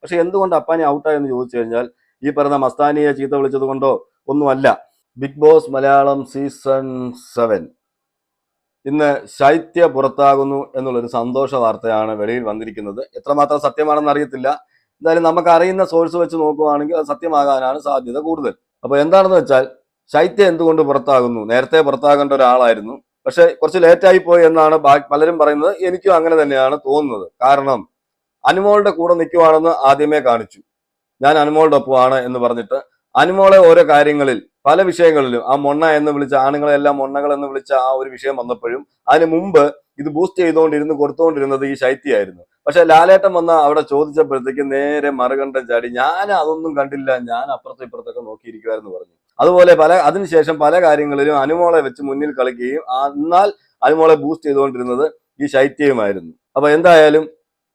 പക്ഷെ എന്തുകൊണ്ട് അപ്പാനി ഔട്ടായെന്ന് ചോദിച്ചു കഴിഞ്ഞാൽ ഈ പറഞ്ഞ മസ്താനിയെ ചീത്ത വിളിച്ചത് കൊണ്ടോ ഒന്നുമല്ല. Big Boss Malayalam season seven ഇന്ന് ശൈത്യ പുറത്താകുന്നു എന്നുള്ളൊരു സന്തോഷ വാർത്തയാണ് വെളിയിൽ വന്നിരിക്കുന്നത്. എത്രമാത്രം സത്യമാണെന്ന് അറിയത്തില്ല. എന്തായാലും നമുക്ക് അറിയുന്ന സോഴ്സ് വെച്ച് നോക്കുവാണെങ്കിൽ അത് സത്യമാകാനാണ് സാധ്യത കൂടുതൽ. അപ്പൊ എന്താണെന്ന് വെച്ചാൽ ശൈത്യ എന്തുകൊണ്ട് പുറത്താകുന്നു? നേരത്തെ പുറത്താകേണ്ട ഒരാളായിരുന്നു. പക്ഷെ കുറച്ച് ലേറ്റായി പോയി എന്നാണ് പലരും പറയുന്നത്. എനിക്കും അങ്ങനെ തന്നെയാണ് തോന്നുന്നത്. കാരണം അനുമോളുടെ കൂടെ നിൽക്കുവാണെന്ന് ആദ്യമേ കാണിച്ചു. ഞാൻ അനുമോളുടെ ഒപ്പമാണ് എന്ന് പറഞ്ഞിട്ട് അനുമോളെ ഓരോ കാര്യങ്ങളിൽ പല വിഷയങ്ങളിലും ആ മൊണ്ണ എന്ന് വിളിച്ച ആണുങ്ങളെല്ലാം മൊണ്ണകൾ എന്ന് വിളിച്ച ആ ഒരു വിഷയം വന്നപ്പോഴും അതിന് മുമ്പ് ഇത് ബൂസ്റ്റ് ചെയ്തുകൊണ്ടിരുന്ന് കൊടുത്തുകൊണ്ടിരുന്നത് ഈ ശൈത്യായിരുന്നു പക്ഷെ ലാലേട്ടൻ വന്ന അവിടെ ചോദിച്ചപ്പോഴത്തേക്ക് നേരെ മറുകണ്ഠം ചാടി ഞാൻ അതൊന്നും കണ്ടില്ല. ഞാൻ അപ്പുറത്തും ഇപ്പുറത്തൊക്കെ നോക്കിയിരിക്കുവായിരുന്നു പറഞ്ഞു. അതുപോലെ പല അതിനുശേഷം പല കാര്യങ്ങളിലും അനുമോളെ വെച്ച് മുന്നിൽ കളിക്കുകയും എന്നാൽ അനുമോളെ ബൂസ്റ്റ് ചെയ്തുകൊണ്ടിരുന്നത് ഈ ശൈത്യയുമായിരുന്നു. അപ്പൊ എന്തായാലും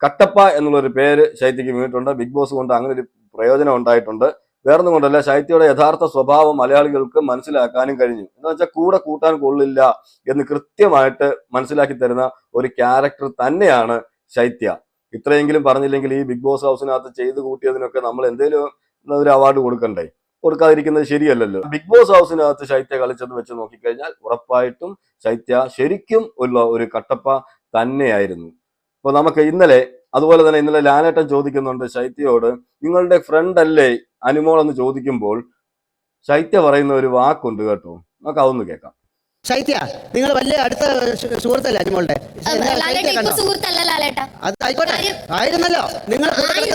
കട്ടപ്പ എന്നുള്ളൊരു പേര് ശൈത്യക്ക് വീണിട്ടുണ്ട്. ബിഗ് ബോസ് കൊണ്ട് അങ്ങനെ ഒരു പ്രയോജനം ഉണ്ടായിട്ടുണ്ട്. വേറൊന്നും കൊണ്ടല്ല ശൈത്യയുടെ യഥാർത്ഥ സ്വഭാവം മലയാളികൾക്ക് മനസ്സിലാക്കാനും കഴിഞ്ഞു. എന്ന് വെച്ചാൽ കൂടെ കൂട്ടാൻ കൊള്ളില്ല എന്ന് കൃത്യമായിട്ട് മനസ്സിലാക്കി തരുന്ന ഒരു ക്യാരക്ടർ തന്നെയാണ് ശൈത്യ. ഇത്രയെങ്കിലും പറഞ്ഞില്ലെങ്കിൽ ഈ ബിഗ് ബോസ് ഹൗസിനകത്ത് ചെയ്തു കൂട്ടിയതിനൊക്കെ നമ്മൾ എന്തെങ്കിലും ഒരു അവാർഡ് കൊടുക്കണ്ടേ? കൊടുക്കാതിരിക്കുന്നത് ശരിയല്ലല്ലോ. ബിഗ് ബോസ് ഹൗസിനകത്ത് ശൈത്യ കളിച്ചത് വെച്ച് നോക്കിക്കഴിഞ്ഞാൽ ഉറപ്പായിട്ടും ശൈത്യ ശരിക്കും ഉള്ള ഒരു കട്ടപ്പ തന്നെയായിരുന്നു. അപ്പൊ നമുക്ക് ഇന്നലെ അതുപോലെ തന്നെ ഇന്നലെ ലാലേട്ടൻ ചോദിക്കുന്നുണ്ട് ശൈത്യയോട് നിങ്ങളുടെ ഫ്രണ്ട് അല്ലേ അനുമോൾ? എന്ന് ചോദിക്കുമ്പോൾ ശൈത്യ പറയുന്ന ഒരു വാക്കുണ്ട് കേട്ടോ. നമുക്ക് അതൊന്ന് കേൾക്കാം. ശൈത്യ നിങ്ങൾ വലിയ അടുത്ത സുഹൃത്തല്ലേ ലാലേട്ട. അത് ആയിക്കോട്ടെ. ആയിരുന്നല്ലോ. നിങ്ങൾ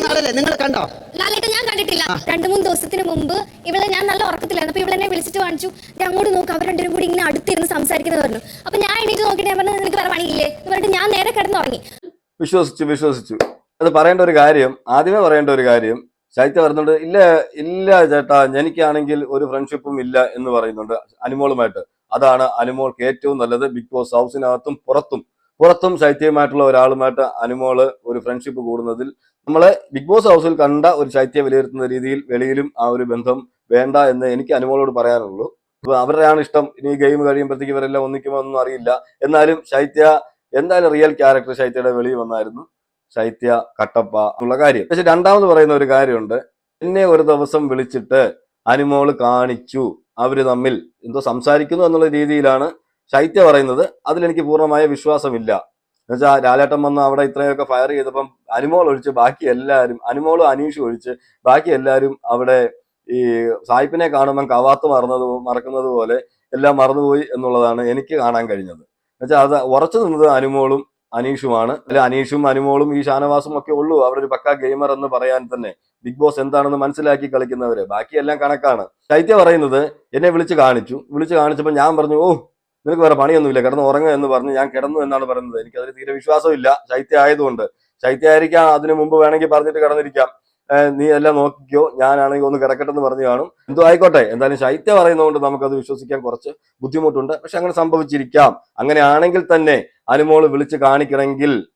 ആളല്ലേ? നിങ്ങൾ കണ്ടോ? ലാലേട്ട ഞാൻ കണ്ടിട്ടില്ല. രണ്ടു മൂന്ന് ദിവസത്തിന് മുമ്പ് ഇവിടെ ഞാൻ നല്ല ഉറക്കത്തിലായിരുന്നു. അപ്പൊ ഇവിടെ വിളിച്ചിട്ട് കാണിച്ചു. ഞാൻ അങ്ങോട്ട് നോക്കും. അവർ രണ്ടുപേരും കൂടി ഇങ്ങനെ അടുത്തിരുന്ന് സംസാരിക്കുന്നത് പറഞ്ഞു. അപ്പൊ ഞാൻ എണീറ്റ് നോക്കിയിട്ട് ഞാൻ പറഞ്ഞു നിനക്ക് വേറെ പണിയില്ലേ? പറഞ്ഞിട്ട് ഞാൻ നേരെ കിടന്നുറങ്ങി. വിശ്വസിച്ചു വിശ്വസിച്ചു. അത് പറയേണ്ട ഒരു കാര്യം ആദ്യമേ പറയേണ്ട ഒരു കാര്യം ശൈത്യ പറയുന്നുണ്ട് ഇല്ല ഇല്ല ചേട്ടാ എനിക്കാണെങ്കിൽ ഒരു ഫ്രണ്ട്ഷിപ്പും ഇല്ല എന്ന് പറയുന്നുണ്ട് അനുമോളുമായിട്ട്. അതാണ് അനുമോൾക്ക് ഏറ്റവും നല്ലത്. ബിഗ് ബോസ് ഹൗസിനകത്തും പുറത്തും. പുറത്തും ശൈത്യമായിട്ടുള്ള ഒരാളുമായിട്ട് അനുമോൾ ഒരു ഫ്രണ്ട്ഷിപ്പ് കൂടുന്നതിൽ നമ്മളെ ബിഗ് ബോസ് ഹൗസിൽ കണ്ട ഒരു ശൈത്യം വിലയിരുത്തുന്ന രീതിയിൽ വെളിയിലും ആ ഒരു ബന്ധം വേണ്ട എന്ന് എനിക്ക് അനുമോളോട് പറയാനുള്ളൂ. അവരുടെയാണ് ഇഷ്ടം. ഇനി ഗെയിം കഴിയുമ്പോഴത്തേക്ക് ഇവരെല്ലാം ഒന്നിക്കുമോ ഒന്നും അറിയില്ല. എന്നാലും ശൈത്യ എന്തായാലും റിയൽ ക്യാരക്ടർ ശൈത്യയുടെ വെളിയിൽ വന്നായിരുന്നു. ശൈത്യ കട്ടപ്പ എന്നുള്ള കാര്യം. പക്ഷെ രണ്ടാമത് പറയുന്ന ഒരു കാര്യമുണ്ട്. എന്നെ ഒരു ദിവസം വിളിച്ചിട്ട് അനുമോൾ കാണിച്ചു. അവർ തമ്മിൽ എന്തോ സംസാരിക്കുന്നു എന്നുള്ള രീതിയിലാണ് ശൈത്യ പറയുന്നത്. അതിലെനിക്ക് പൂർണമായ വിശ്വാസമില്ല. എന്നുവെച്ചാൽ ലാലേട്ടൻ വന്ന് അവിടെ ഇത്രയൊക്കെ ഫയർ ചെയ്തപ്പം അനുമോൾ ഒഴിച്ച് ബാക്കി എല്ലാവരും അനുമോളും അനീഷും ഒഴിച്ച് ബാക്കി എല്ലാവരും അവിടെ ഈ സായിപ്പിനെ കാണുമ്പം കവാത്ത് മറന്നത് മറക്കുന്നത് പോലെ എല്ലാം മറന്നുപോയി എന്നുള്ളതാണ് എനിക്ക് കാണാൻ കഴിഞ്ഞത്. എന്നുവെച്ചാൽ അത് ഉറച്ചു നിന്നത് അനുമോളും അനീഷുമാണ്. അല്ലെ അനീഷും അനുമോളും ഈ ഷാനവാസും ഒക്കെ ഉള്ളൂ. അവരൊരു പക്ക ഗെയിമർ എന്ന് പറയാൻ തന്നെ. ബിഗ് ബോസ് എന്താണെന്ന് മനസ്സിലാക്കി കളിക്കുന്നവര്. ബാക്കിയെല്ലാം കണക്കാണ്. ശൈത്യ പറയുന്നത് എന്നെ വിളിച്ച് കാണിച്ചു. വിളിച്ച് കാണിച്ചപ്പോൾ ഞാൻ പറഞ്ഞു ഓ നിനക്ക് വേറെ പണിയൊന്നുമില്ല. കിടന്ന് ഉറങ്ങുക എന്ന് പറഞ്ഞ് ഞാൻ കിടന്നു എന്നാണ് പറയുന്നത്. എനിക്ക് അതിൽ തീരെ വിശ്വാസമില്ല ശൈത്യ ആയതുകൊണ്ട്. ശൈത്യ ആയിരിക്കാം അതിനു മുമ്പ് വേണമെങ്കിൽ പറഞ്ഞിട്ട് കിടന്നിരിക്കാം. നീ എല്ലാം നോക്കിക്കോ. ഞാനാണെങ്കിൽ ഒന്ന് കിടക്കട്ടെ എന്ന് പറഞ്ഞു കാണും. എന്തോ ആയിക്കോട്ടെ. എന്തായാലും ശൈത്യ പറയുന്നതുകൊണ്ട് നമുക്കത് വിശ്വസിക്കാൻ കുറച്ച് ബുദ്ധിമുട്ടുണ്ട്. പക്ഷെ അങ്ങനെ സംഭവിച്ചിരിക്കാം. അങ്ങനെയാണെങ്കിൽ തന്നെ അനുമോൾ വിളിച്ച് കാണിക്കണമെങ്കിൽ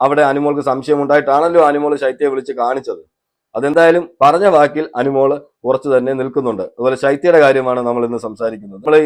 അവിടെ അനുമോൾക്ക് സംശയം ഉണ്ടായിട്ടാണല്ലോ അനുമോൾ ശൈത്യയെ വിളിച്ച് കാണിച്ചത്. അതെന്തായാലും പറഞ്ഞ വാക്കിൽ അനുമോൾ കുറച്ച് തന്നെ നിൽക്കുന്നുണ്ട്. അതുപോലെ ശൈത്യയുടെ കാര്യമാണ് നമ്മൾ ഇന്ന് സംസാരിക്കുന്നത്. നമ്മൾ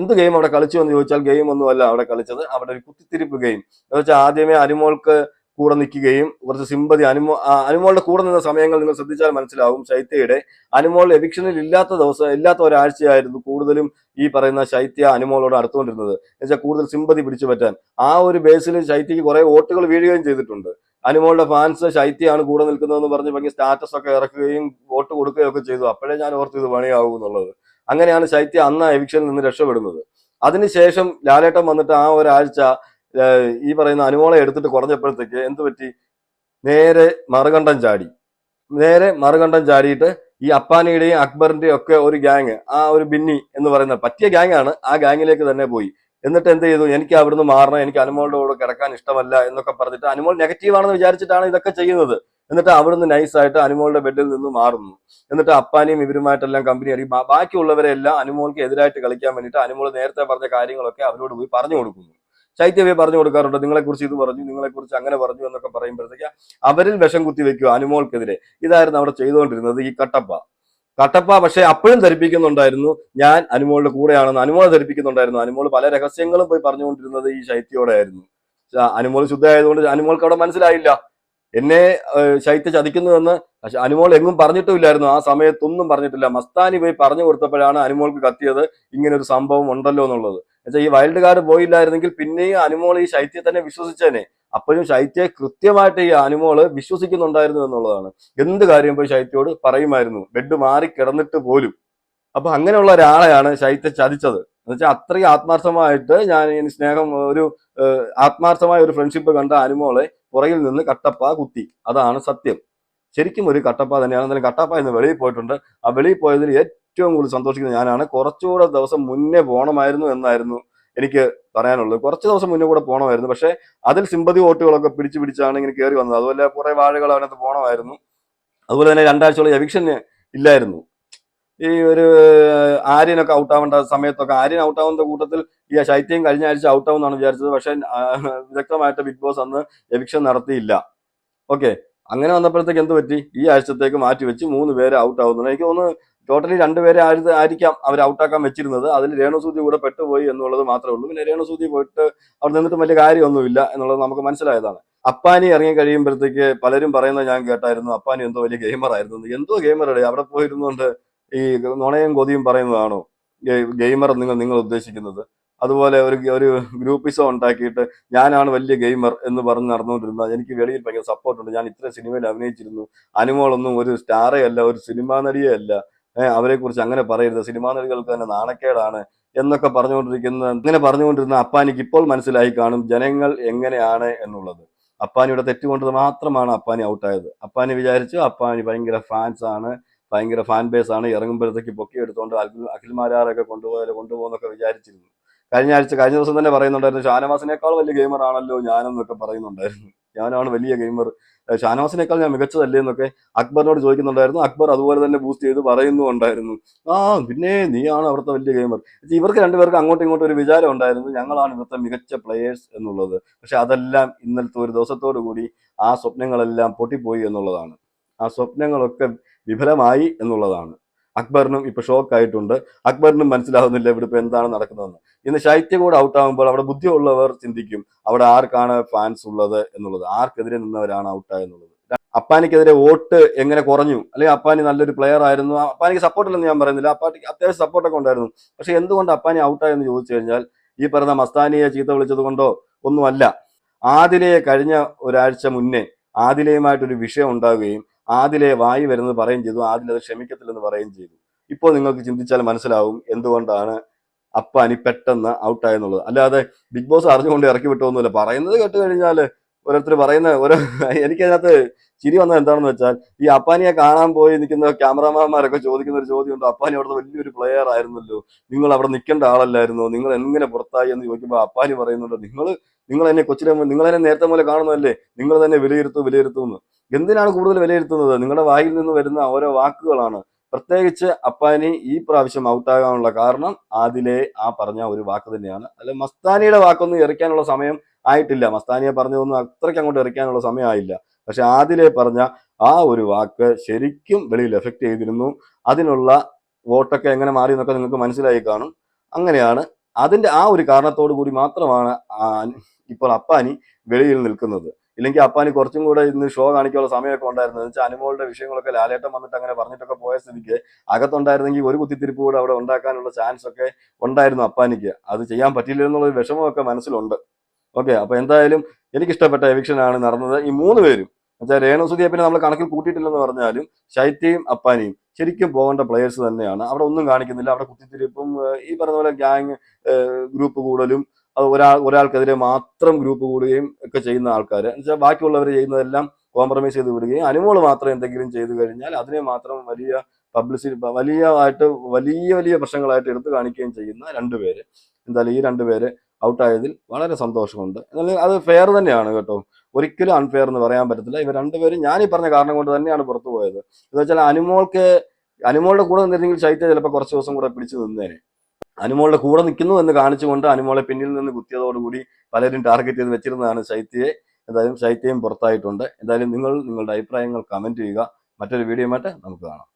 എന്ത് ഗെയിം അവിടെ കളിച്ചു എന്ന് ചോദിച്ചാൽ ഗെയിം ഒന്നുമല്ല അവിടെ കളിച്ചത്. അവിടെ ഒരു കുത്തിത്തിരിപ്പ് ഗെയിം എന്ന് വെച്ചാൽ ആദ്യമേ അനുമോൾക്ക് കൂടെ നിൽക്കുകയും കുറച്ച് സിമ്പതി അനുമോ അനുമോളുടെ കൂടെ നിന്ന സമയങ്ങൾ നിങ്ങൾ ശ്രദ്ധിച്ചാൽ മനസ്സിലാവും ശൈത്യയുടെ അനുമോൾ എവിക്ഷനിൽ ഇല്ലാത്ത ദിവസം ഇല്ലാത്ത ഒരാഴ്ചയായിരുന്നു കൂടുതലും ഈ പറയുന്ന ശൈത്യ അനുമോളോട് അടുത്തുകൊണ്ടിരുന്നത്. എന്നുവെച്ചാൽ കൂടുതൽ സിമ്പതി പിടിച്ചു പറ്റാൻ. ആ ഒരു ബേസിൽ ശൈത്യക്ക് കുറെ വോട്ടുകൾ വീഴുകയും ചെയ്തിട്ടുണ്ട്. അനുമോളുടെ ഫാൻസ് ശൈത്യയാണ് കൂടെ നിൽക്കുന്നതെന്ന് പറഞ്ഞ് ഭംഗി സ്റ്റാറ്റസ് ഒക്കെ ഇറക്കുകയും വോട്ട് കൊടുക്കുകയും ഒക്കെ ചെയ്തു. അപ്പോഴേ ഞാൻ ഓർത്ത് ഇത് പണിയാവും എന്നുള്ളത്. അങ്ങനെയാണ് ശൈത്യ അന്ന് എവിക്ഷനിൽ നിന്ന് രക്ഷപ്പെടുന്നത്. അതിനുശേഷം ലാലേട്ടൻ വന്നിട്ട് ആ ഒരാഴ്ച ഈ പറയുന്ന അനുമോളെ എടുത്തിട്ട് കുറഞ്ഞപ്പോഴത്തേക്ക് എന്ത് പറ്റി? നേരെ മറുകണ്ഠം ചാടി. നേരെ മറുകണ്ഠം ചാടിയിട്ട് ഈ അപ്പാനിയുടെയും അക്ബറിന്റെയും ഒക്കെ ഒരു ഗ്യാങ് ആ ഒരു ബിന്നി എന്ന് പറയുന്ന പറ്റിയ ഗ്യാങ് ആണ് ആ ഗ്യാങ്ങിലേക്ക് തന്നെ പോയി. എന്നിട്ട് എന്ത് ചെയ്തു? എനിക്ക് അവിടുന്ന് മാറണം എനിക്ക് അനുമോളുടെ കൂടെ കിടക്കാൻ ഇഷ്ടമല്ല എന്നൊക്കെ പറഞ്ഞിട്ട് അനുമോൾ നെഗറ്റീവാണെന്ന് വിചാരിച്ചിട്ടാണ് ഇതൊക്കെ ചെയ്യുന്നത്. എന്നിട്ട് അവിടുന്ന് നൈസായിട്ട് അനുമോളുടെ ബെഡിൽ നിന്ന് മാറുന്നു. എന്നിട്ട് അപ്പാനെയും ഇവരുമായിട്ടെല്ലാം കമ്പനി അടി ബാക്കിയുള്ളവരെ ബാക്കിയുള്ളവരെല്ലാം അനുമോൾക്ക് എതിരായിട്ട് കളിക്കാൻ വേണ്ടിയിട്ട് അനുമോൾ നേരത്തെ പറഞ്ഞ കാര്യങ്ങളൊക്കെ അവരോട് പോയി പറഞ്ഞു കൊടുക്കുന്നു. ശൈത്യവയെ പറഞ്ഞു കൊടുക്കാറുണ്ട് നിങ്ങളെക്കുറിച്ച് ഇത് പറഞ്ഞു നിങ്ങളെക്കുറിച്ച് അങ്ങനെ പറഞ്ഞു എന്നൊക്കെ പറയുമ്പോഴത്തേക്ക് അവരിൽ വിഷം കുത്തി വെക്കുക അനുമോൾക്കെതിരെ. ഇതായിരുന്നു അവിടെ ചെയ്തുകൊണ്ടിരുന്നത് ഈ കട്ടപ്പ. കട്ടപ്പ പക്ഷെ അപ്പോഴും ധരിപ്പിക്കുന്നുണ്ടായിരുന്നു. ഞാൻ അനുമോളുടെ കൂടെയാണെന്ന് അനുമോൾ ധരിപ്പിക്കുന്നുണ്ടായിരുന്നു. അനുമോൾ പല രഹസ്യങ്ങളും പോയി പറഞ്ഞുകൊണ്ടിരുന്നത് ഈ ശൈത്യയോടെ ആയിരുന്നു. അനുമോൾ ശുദ്ധമായതുകൊണ്ട് അനുമോൾക്ക് അവിടെ മനസ്സിലായില്ല. എന്നെ ശൈത്യ ചതിക്കുന്നുവെന്ന് പക്ഷെ അനുമോൾ എങ്ങും പറഞ്ഞിട്ടുമില്ലായിരുന്നു. ആ സമയത്തൊന്നും പറഞ്ഞിട്ടില്ല. മസ്താനി പോയി പറഞ്ഞു കൊടുത്തപ്പോഴാണ് അനുമോൾക്ക് കത്തിയത്. ഇങ്ങനെ ഒരു സംഭവം ഉണ്ടല്ലോ എന്നുള്ളത്. എന്നുവെച്ചാൽ ഈ വൈൽഡ് കാർഡ് പോയില്ലായിരുന്നെങ്കിൽ പിന്നെയും അനുമോൾ ഈ ശൈത്യത്തെ തന്നെ വിശ്വസിച്ചേനെ. അപ്പോഴും ശൈത്യെ കൃത്യമായിട്ട് ഈ അനുമോൾ വിശ്വസിക്കുന്നുണ്ടായിരുന്നു എന്നുള്ളതാണ്. എന്ത് കാര്യം പോയി ശൈത്യയോട് പറയുമായിരുന്നു? ബെഡ് മാറി കിടന്നിട്ട് പോലും. അപ്പൊ അങ്ങനെയുള്ള ഒരാളെയാണ് ശൈത്യ ചതിച്ചത്. എന്നുവെച്ചാൽ അത്രയും ആത്മാർത്ഥമായിട്ട് ഞാൻ സ്നേഹം ഒരു ആത്മാർത്ഥമായ ഒരു ഫ്രണ്ട്ഷിപ്പ് കണ്ട അനുമോളെ പുറകിൽ നിന്ന് കട്ടപ്പ കുത്തി. അതാണ് സത്യം. ശരിക്കും ഒരു കട്ടപ്പ തന്നെയാണ്. എന്നാലും കട്ടപ്പ ഇന്ന് വെളിയിൽ പോയിട്ടുണ്ട്. ആ വെളിയിൽ പോയതിൽ ഏറ്റവും കൂടുതൽ സന്തോഷിക്കുന്നത് ഞാനാണ്. കുറച്ചുകൂടെ ദിവസം മുന്നേ പോകണമായിരുന്നു എന്നായിരുന്നു എനിക്ക് പറയാനുള്ളത്. കുറച്ച് ദിവസം മുന്നേ കൂടെ പോകണമായിരുന്നു പക്ഷേ അതിൽ സിമ്പതി വോട്ടുകളൊക്കെ പിടിച്ചു പിടിച്ചാണ് ഇങ്ങനെ കയറി വന്നത്. അതുപോലെ കുറെ വാഴകൾ അതിനകത്ത് പോകണമായിരുന്നു അതുപോലെ തന്നെ രണ്ടാഴ്ചയോളം എവിക്ഷൻ ഇല്ലായിരുന്നു. ഈ ഒരു ആര്യനൊക്കെ ഔട്ടാവേണ്ട സമയത്തൊക്കെ ആര്യൻ ഔട്ടാവുന്ന കൂട്ടത്തിൽ ഈ ശൈത്യം കഴിഞ്ഞ ആഴ്ച ഔട്ടാവുമെന്നാണ് വിചാരിച്ചത്. പക്ഷെ വ്യക്തമായിട്ട് ബിഗ് ബോസ് അന്ന് എവിക്ഷൻ നടത്തിയില്ല. ഓക്കെ. അങ്ങനെ വന്നപ്പോഴത്തേക്ക് എന്ത് പറ്റി? ഈ ആഴ്ചത്തേക്ക് മാറ്റി വെച്ച് മൂന്ന് പേര് ഔട്ട് ആവുന്നുണ്ട്. എനിക്ക് തോന്നുന്നു ടോട്ടലി രണ്ടുപേരെ ആര് ആയിരിക്കാം അവർ ഔട്ടാക്കാൻ വെച്ചിരുന്നത്. അതിൽ രേണുസൂതി കൂടെ പെട്ടുപോയി എന്നുള്ളത് മാത്രമേ ഉള്ളൂ. പിന്നെ രേണുസൂതി പോയിട്ട് അവിടെ നിന്നിട്ട് വലിയ കാര്യമൊന്നുമില്ല എന്നുള്ളത് നമുക്ക് മനസ്സിലായതാണ്. അപ്പാനി ഇറങ്ങി കഴിയുമ്പോഴത്തേക്ക് പലരും പറയുന്നത് ഞാൻ കേട്ടായിരുന്നു അപ്പാനി എന്തോ വലിയ എന്തോ എന്തോ ഗെയിമറുടെ അവിടെ പോയിരുന്നുകൊണ്ട് ഈ നുണയും കൊതിയും പറയുന്നതാണോ? ഗെയിമർ നിങ്ങൾ നിങ്ങൾ ഉദ്ദേശിക്കുന്നത്. അതുപോലെ ഒരു ഒരു ഗ്രൂപ്പിസം ഉണ്ടാക്കിയിട്ട് ഞാനാണ് വലിയ ഗെയിമർ എന്ന് പറഞ്ഞ് നടന്നുകൊണ്ടിരുന്നത്. എനിക്ക് വെളിയിൽ ഭയങ്കര സപ്പോർട്ടുണ്ട് ഞാൻ ഇത്ര സിനിമയിൽ അഭിനയിച്ചിരുന്നു. അനുമോളൊന്നും ഒരു സ്റ്റാറേ അല്ല ഒരു സിനിമാ നടിയേ അല്ല. ഏഹ് അവരെ കുറിച്ച് അങ്ങനെ പറയരുത്. സിനിമാ നടികൾക്ക് തന്നെ നാണക്കേടാണ് എന്നൊക്കെ പറഞ്ഞുകൊണ്ടിരിക്കുന്ന ഇങ്ങനെ പറഞ്ഞുകൊണ്ടിരുന്ന അപ്പാനിക്ക് ഇപ്പോൾ മനസ്സിലായി കാണും ജനങ്ങൾ എങ്ങനെയാണ് എന്നുള്ളത്. അപ്പാനിയുടെ തെറ്റുകൊണ്ട് മാത്രമാണ് അപ്പാനി ഔട്ടായത്. അപ്പാനി വിചാരിച്ചു അപ്പാനി ഭയങ്കര ഫാൻസ് ആണ് ഭയങ്കര ഫാൻ ബേസ് ആണ് ഇറങ്ങുമ്പോഴത്തേക്ക് പൊക്കി എടുത്തുകൊണ്ട് അഖിൽ അഖിൽമാരാറൊക്കെ കൊണ്ടുപോയാലോ കൊണ്ടുപോകുന്നൊക്കെ വിചാരിച്ചിരുന്നു. കഴിഞ്ഞ ആഴ്ച കഴിഞ്ഞ ദിവസം തന്നെ പറയുന്നുണ്ടായിരുന്നു ഷാനവാസിനേക്കാൾ വലിയ ഗെയിമർ ആണല്ലോ ഞാനെന്നൊക്കെ പറയുന്നുണ്ടായിരുന്നു. ഞാനാണ് വലിയ ഗെയിമർ. ഷാനവാസിനേക്കാൾ ഞാൻ മികച്ചതല്ലേ എന്നൊക്കെ അക്ബറിനോട് ചോദിക്കുന്നുണ്ടായിരുന്നു. അക്ബർ അതുപോലെ തന്നെ ബൂസ്റ്റ് ചെയ്ത് പറയുന്നുണ്ടായിരുന്നു ആ പിന്നെ നീയാണ് അവിടുത്തെ വലിയ ഗെയിമർ. ഇവർക്ക് രണ്ടുപേർക്ക് അങ്ങോട്ടും ഇങ്ങോട്ടും ഒരു വിചാരം ഉണ്ടായിരുന്നു. ഞങ്ങളാണ് ഇവിടുത്തെ മികച്ച പ്ലേയേഴ്സ് എന്നുള്ളത്. പക്ഷെ അതെല്ലാം ഇന്നലത്തെ ഒരു ദിവസത്തോടു കൂടി ആ സ്വപ്നങ്ങളെല്ലാം പൊട്ടിപ്പോയി എന്നുള്ളതാണ്. ആ സ്വപ്നങ്ങളൊക്കെ വിഫലമായി എന്നുള്ളതാണ്. അക്ബറിനും ഇപ്പൊ ഷോക്ക് ആയിട്ടുണ്ട് അക്ബറിനും മനസ്സിലാവുന്നില്ല ഇവിടെ ഇപ്പൊ എന്താണ് നടക്കുന്നതെന്ന്. ഇന്ന് ശൈത്യ കൂടെ ഔട്ട് ആകുമ്പോൾ അവിടെ ബുദ്ധിയുള്ളവർ ചിന്തിക്കും അവിടെ ആർക്കാണ് ഫാൻസ് ഉള്ളത് എന്നുള്ളത്. ആർക്കെതിരെ നിന്നവരാണ് ഔട്ടായെന്നുള്ളത് അപ്പാനിക്കെതിരെ വോട്ട് എങ്ങനെ കുറഞ്ഞു? അല്ലെങ്കിൽ അപ്പാനി നല്ലൊരു പ്ലെയർ ആയിരുന്നു. അപ്പാനിക്ക് സപ്പോർട്ടില്ലെന്ന് ഞാൻ പറയുന്നില്ല. അപ്പാനിക്ക് അത്യാവശ്യം സപ്പോർട്ടൊക്കെ ഉണ്ടായിരുന്നു. പക്ഷെ എന്തുകൊണ്ട് അപ്പാനി ഔട്ടായെന്ന് ചോദിച്ചു കഴിഞ്ഞാൽ ഈ പറഞ്ഞ മസ്താനിയെ ചീത്ത വിളിച്ചത് കൊണ്ടോ ഒന്നുമല്ല. ആദിലയെ കഴിഞ്ഞ ഒരാഴ്ച മുന്നേ ആദിലയുമായിട്ടൊരു വിഷയം ഉണ്ടാവുകയും ആദിലെ വായി വരുന്നത് പറയുകയും ചെയ്തു ആദിൽ അത് ക്ഷമിക്കത്തില്ലെന്ന് പറയുകയും ചെയ്തു. ഇപ്പോൾ നിങ്ങൾക്ക് ചിന്തിച്ചാൽ മനസ്സിലാവും എന്തുകൊണ്ടാണ് അപ്പാനി പെട്ടെന്ന് ഔട്ടായെന്നുള്ളത് അല്ലാതെ ബിഗ് ബോസ് അറിഞ്ഞുകൊണ്ട് ഇറക്കി വിട്ടൊന്നുമില്ല. പറയുന്നത് കേട്ട് കഴിഞ്ഞാൽ ഓരോരുത്തർ പറയുന്ന ഓരോ എനിക്കതിനകത്ത് ചിരി വന്നത് എന്താണെന്ന് വെച്ചാൽ ഈ അപ്പാനിയെ കാണാൻ പോയി നിൽക്കുന്ന ക്യാമറാമാന്മാരൊക്കെ ചോദിക്കുന്ന ഒരു ചോദ്യമുണ്ട്. അപ്പാനി അവിടുത്തെ വലിയൊരു പ്ലെയർ ആയിരുന്നല്ലോ. നിങ്ങൾ അവിടെ നിൽക്കേണ്ട ആളല്ലായിരുന്നോ? നിങ്ങൾ എങ്ങനെ പുറത്തായി എന്ന് ചോദിക്കുമ്പോൾ അപ്പാനി പറയുന്നുണ്ട് നിങ്ങൾ നിങ്ങൾ എന്നെ കൊച്ചിലെ നിങ്ങൾ എന്നെ നേരത്തെ പോലെ കാണുന്നതല്ലേ? നിങ്ങൾ തന്നെ വിലയിരുത്തു വിലയിരുത്തൂ എന്ന്. എന്തിനാണ് കൂടുതൽ വിലയിരുത്തുന്നത്? നിങ്ങളുടെ വായിൽ നിന്ന് വരുന്ന ഓരോ വാക്കുകളാണ്. പ്രത്യേകിച്ച് അപ്പാനി ഈ പ്രാവശ്യം ഔട്ടാകാനുള്ള കാരണം ആദിലെ ആ പറഞ്ഞ ഒരു വാക്ക് തന്നെയാണ്. അല്ല മസ്താനിയുടെ വാക്കൊന്നും എറിക്കാനുള്ള സമയം ആയിട്ടില്ല. മസ്താനിയെ പറഞ്ഞതൊന്നും അത്രയ്ക്ക് അങ്ങോട്ട് എറിക്കാനുള്ള സമയമായില്ല. പക്ഷെ ആദിലെ പറഞ്ഞ ആ ഒരു വാക്ക് ശരിക്കും വെളിയിൽ എഫക്ട് ചെയ്തിരുന്നു. അതിനുള്ള വോട്ടൊക്കെ എങ്ങനെ മാറി എന്നൊക്കെ നിങ്ങൾക്ക് മനസ്സിലായി കാണും. അങ്ങനെയാണ് അതിന്റെ ആ ഒരു കാരണത്തോടു കൂടി മാത്രമാണ് ഇപ്പോൾ അപ്പാനി വെളിയിൽ നിൽക്കുന്നത്. ഇല്ലെങ്കിൽ അപ്പാനി കുറച്ചും കൂടെ ഇന്ന് ഷോ കാണിക്കാനുള്ള സമയമൊക്കെ ഉണ്ടായിരുന്നു വെച്ചാൽ അനുമോളുടെ വിഷയങ്ങളൊക്കെ ലാലേട്ടം വന്നിട്ട് അങ്ങനെ പറഞ്ഞിട്ടൊക്കെ പോയ സ്ഥിതിക്ക് അകത്തുണ്ടായിരുന്നെങ്കിൽ ഒരു കുത്തിത്തിരിപ്പ് കൂടെ അവിടെ ഉണ്ടാക്കാനുള്ള ചാൻസ് ഒക്കെ ഉണ്ടായിരുന്നു അപ്പാനിക്ക്. അത് ചെയ്യാൻ പറ്റില്ല എന്നുള്ള ഒരു വിഷമമൊക്കെ മനസ്സിലുണ്ട്. ഓക്കെ അപ്പൊ എന്തായാലും എനിക്കിഷ്ടപ്പെട്ട എവിക്ഷൻ ആണ് നടന്നത്. ഈ മൂന്ന് പേരും എന്നുവെച്ചാൽ രേണുസുതിയെ പിന്നെ നമ്മൾ കണക്കിൽ കൂട്ടിയിട്ടില്ലെന്ന് പറഞ്ഞാലും ശൈത്യയും അപ്പാനിയും ശരിക്കും പോകേണ്ട പ്ലെയേഴ്സ് തന്നെയാണ്. അവിടെ ഒന്നും കാണിക്കുന്നില്ല. അവിടെ കുത്തിത്തിരിപ്പും ഈ പറഞ്ഞ പോലെ ഗ്യാങ് ഗ്രൂപ്പ് കൂടലും അത് ഒരാൾ ഒരാൾക്കെതിരെ മാത്രം ഗ്രൂപ്പ് കൂടുകയും ഒക്കെ ചെയ്യുന്ന ആൾക്കാർ എന്നുവെച്ചാൽ ബാക്കിയുള്ളവർ ചെയ്യുന്നതെല്ലാം കോംപ്രമൈസ് ചെയ്ത് വിടുകയും അനുമോൾ മാത്രം എന്തെങ്കിലും ചെയ്തു കഴിഞ്ഞാൽ അതിനെ മാത്രം വലിയ പബ്ലിസിറ്റി വലിയ ആയിട്ട് വലിയ വലിയ പ്രശ്നങ്ങളായിട്ട് എടുത്തു കാണിക്കുകയും ചെയ്യുന്ന രണ്ടുപേര്. എന്തായാലും ഈ രണ്ടുപേര് ഔട്ടായതിൽ വളരെ സന്തോഷമുണ്ട്. എന്നാൽ അത് ഫെയർ തന്നെയാണ് കേട്ടോ. ഒരിക്കലും അൺഫെയർ എന്ന് പറയാൻ പറ്റത്തില്ല. ഇവർ രണ്ടുപേരും ഞാൻ ഈ പറഞ്ഞ കാരണം കൊണ്ട് തന്നെയാണ് പുറത്തു പോയത്. എന്ന് വെച്ചാൽ അനുമോൾക്ക് അനുമോളുടെ കൂടെ നിന്നിരുന്നെങ്കിൽ ശൈത്യ ചിലപ്പോൾ കുറച്ച് ദിവസം കൂടെ പിടിച്ചു നിന്നേനെ. അനുമോളുടെ കൂടെ നിൽക്കുന്നു എന്ന് കാണിച്ചുകൊണ്ട് അനുമോളെ പിന്നിൽ നിന്ന് കുത്തിയതോടുകൂടി പലരും ടാർഗറ്റ് ചെയ്ത് വെച്ചിരുന്നതാണ് ശൈത്യയെ എന്തായാലും ശൈത്യയും പുറത്തായിട്ടുണ്ട്. എന്തായാലും നിങ്ങൾ നിങ്ങളുടെ അഭിപ്രായങ്ങൾ കമന്റ് ചെയ്യുക. മറ്റൊരു വീഡിയോയുമായിട്ട് നമുക്ക് കാണാം.